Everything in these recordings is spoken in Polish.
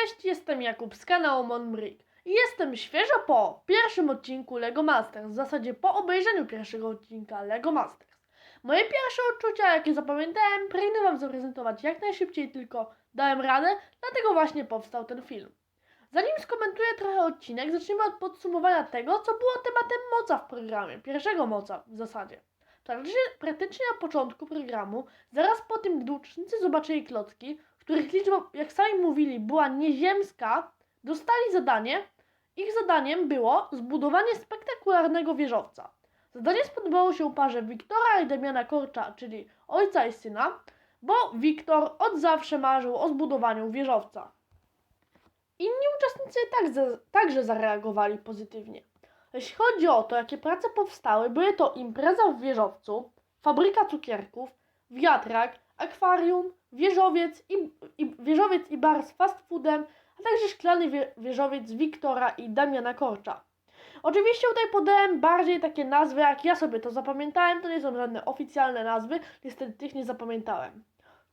Cześć, jestem Jakub z kanału Monbrick i jestem świeżo po pierwszym odcinku LEGO Masters, w zasadzie po obejrzeniu pierwszego odcinka LEGO Masters. Moje pierwsze odczucia, jakie zapamiętałem, pragnę Wam zaprezentować jak najszybciej, tylko dałem radę, dlatego właśnie powstał ten film. Zanim skomentuję trochę odcinek, zacznijmy od podsumowania tego, co było tematem moca w programie, pierwszego moca w zasadzie. Praktycznie, praktycznie na początku programu, zaraz po tym, gdy uczestnicy zobaczyli klocki, których liczba, jak sami mówili, była nieziemska, dostali zadanie. Ich zadaniem było zbudowanie spektakularnego wieżowca. Zadanie spodobało się parze Wiktora i Damiana Korcza, czyli ojca i syna, bo Wiktor od zawsze marzył o zbudowaniu wieżowca. Inni uczestnicy tak także zareagowali pozytywnie. Jeśli chodzi o to, jakie prace powstały, były to impreza w wieżowcu, fabryka cukierków, wiatrak, akwarium, wieżowiec i, i, wieżowiec i bar z fast foodem, a także szklany wie, wieżowiec Wiktora i Damiana Korcza. Oczywiście tutaj podałem bardziej takie nazwy, jak ja sobie to zapamiętałem, to nie są żadne oficjalne nazwy, niestety tych nie zapamiętałem.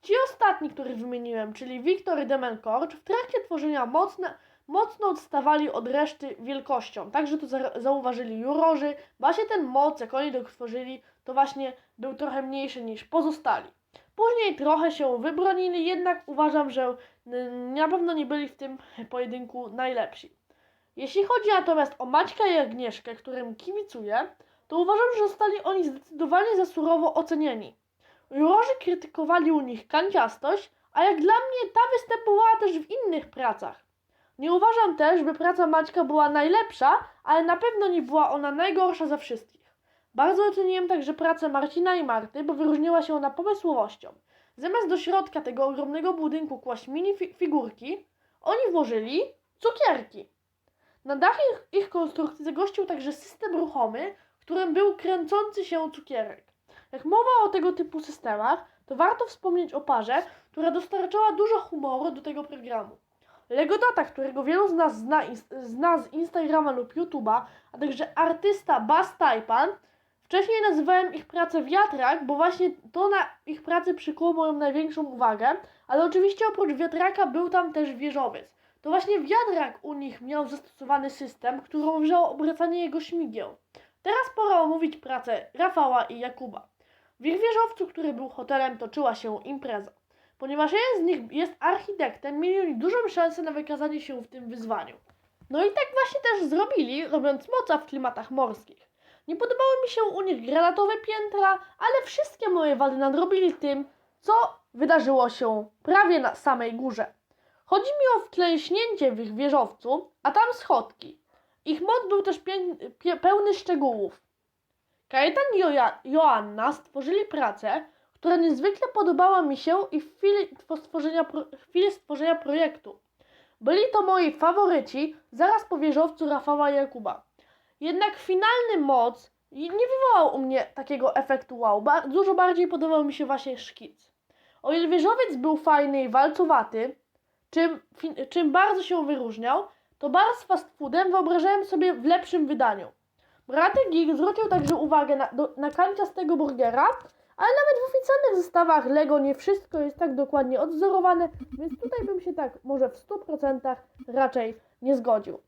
Ci ostatni, których wymieniłem, czyli Wiktor i Damian Korcz, w trakcie tworzenia mocne, mocno odstawali od reszty wielkością. Także to za, zauważyli jurorzy. Właśnie ten moc, jak oni tworzyli, to właśnie był trochę mniejszy niż pozostali. Później trochę się wybronili, jednak uważam, że na pewno nie byli w tym pojedynku najlepsi. Jeśli chodzi natomiast o Maćka i Agnieszkę, którym kibicuję, to uważam, że zostali oni zdecydowanie za surowo ocenieni. Jurorzy krytykowali u nich kanciastość, a jak dla mnie ta występowała też w innych pracach. Nie uważam też, by praca Maćka była najlepsza, ale na pewno nie była ona najgorsza ze wszystkich. Bardzo oceniłem także pracę Marcina i Marty, bo wyróżniła się ona pomysłowością. Zamiast do środka tego ogromnego budynku kłaść mini fi figurki, oni włożyli cukierki. Na dach ich, ich konstrukcji zagościł także system ruchomy, którym był kręcący się cukierek. Jak mowa o tego typu systemach, to warto wspomnieć o parze, która dostarczała dużo humoru do tego programu. Lego Data, którego wielu z nas zna, zna z Instagrama lub YouTube'a, a także artysta Bas Taipan, wcześniej nazywałem ich pracę wiatrak, bo właśnie to na ich pracy przykuło moją największą uwagę, ale oczywiście oprócz wiatraka był tam też wieżowiec. To właśnie wiatrak u nich miał zastosowany system, który używał obracanie jego śmigieł. Teraz pora omówić pracę Rafała i Jakuba. W ich wieżowcu, który był hotelem, toczyła się impreza. Ponieważ jeden z nich jest architektem, mieli oni dużą szansę na wykazanie się w tym wyzwaniu. No i tak właśnie też zrobili, robiąc moca w klimatach morskich. Nie podobały mi się u nich granatowe piętra, ale wszystkie moje wady nadrobili tym, co wydarzyło się prawie na samej górze. Chodzi mi o wklęśnięcie w ich wieżowcu, a tam schodki. Ich moc był też pełny szczegółów. Kajetan i jo Joanna stworzyli pracę, która niezwykle podobała mi się i w chwili stworzenia, chwili stworzenia projektu. Byli to moi faworyci zaraz po wieżowcu Rafała Jakuba. Jednak finalny moc nie wywołał u mnie takiego efektu wow. Ba dużo bardziej podobał mi się właśnie szkic. O ile wieżowiec był fajny i walcowaty, czym, czym bardzo się wyróżniał, to bar z fast foodem wyobrażałem sobie w lepszym wydaniu. Braty Gig zwrócił także uwagę na, do, na kanciastego burgera, ale nawet w oficjalnych zestawach Lego nie wszystko jest tak dokładnie odzorowane, więc tutaj bym się tak może w 100% raczej nie zgodził.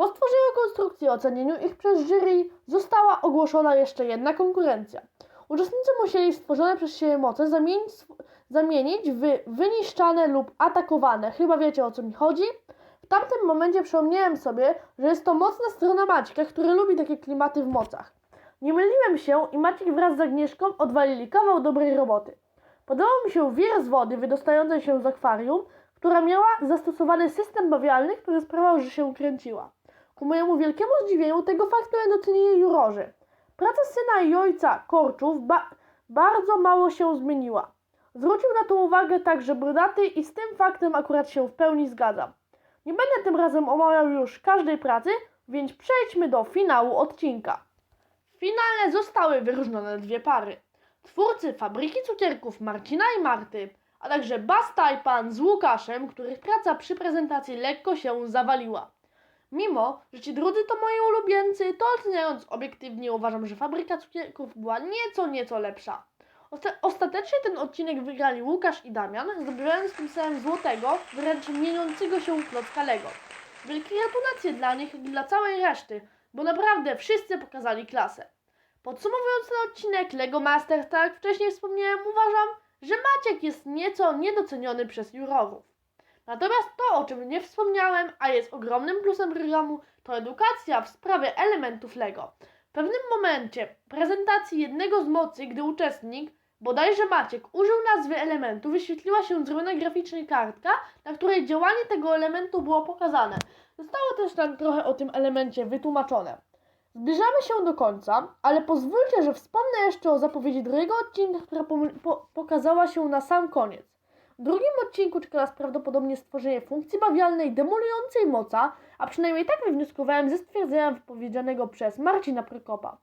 Po stworzeniu konstrukcji i ocenieniu ich przez jury została ogłoszona jeszcze jedna konkurencja. Uczestnicy musieli stworzone przez siebie moce zamienić, zamienić w wyniszczane lub atakowane. Chyba wiecie o co mi chodzi? W tamtym momencie przypomniałem sobie, że jest to mocna strona Maćka, który lubi takie klimaty w mocach. Nie myliłem się i Maciek wraz z Agnieszką odwalili kawał dobrej roboty. Podobał mi się wir z wody wydostającej się z akwarium, która miała zastosowany system bawialny, który sprawiał, że się kręciła. Ku mojemu wielkiemu zdziwieniu tego faktu nie docenili jurorzy. Praca syna i ojca Korczów ba bardzo mało się zmieniła. Zwrócił na to uwagę także Brudaty i z tym faktem akurat się w pełni zgadzam. Nie będę tym razem omawiał już każdej pracy, więc przejdźmy do finału odcinka. W finale zostały wyróżnione dwie pary. Twórcy fabryki cukierków Marcina i Marty, a także Bas Tajpan z Łukaszem, których praca przy prezentacji lekko się zawaliła. Mimo, że ci drudzy to moi ulubieńcy, to oceniając obiektywnie uważam, że fabryka cukierków była nieco, nieco lepsza. Osta- ostatecznie ten odcinek wygrali Łukasz i Damian, zdobywając tym samym złotego, wręcz mieniącego się klocka Lego. Wielkie gratulacje dla nich i dla całej reszty, bo naprawdę wszyscy pokazali klasę. Podsumowując ten odcinek Lego Master, tak jak wcześniej wspomniałem, uważam, że Maciek jest nieco niedoceniony przez jurorów. Natomiast to, o czym nie wspomniałem, a jest ogromnym plusem programu, to edukacja w sprawie elementów Lego. W pewnym momencie prezentacji jednego z mocy, gdy uczestnik, bodajże Maciek, użył nazwy elementu, wyświetliła się z runy graficznej kartka, na której działanie tego elementu było pokazane. Zostało też tam trochę o tym elemencie wytłumaczone. Zbliżamy się do końca, ale pozwólcie, że wspomnę jeszcze o zapowiedzi drugiego odcinka, która po- pokazała się na sam koniec. W drugim odcinku czeka nas prawdopodobnie stworzenie funkcji bawialnej demolującej moca, a przynajmniej tak wywnioskowałem ze stwierdzenia wypowiedzianego przez Marcina Prokopa.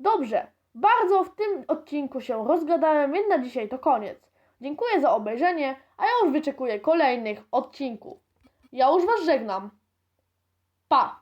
Dobrze, bardzo w tym odcinku się rozgadałem, więc na dzisiaj to koniec. Dziękuję za obejrzenie, a ja już wyczekuję kolejnych odcinków. Ja już Was żegnam. Pa!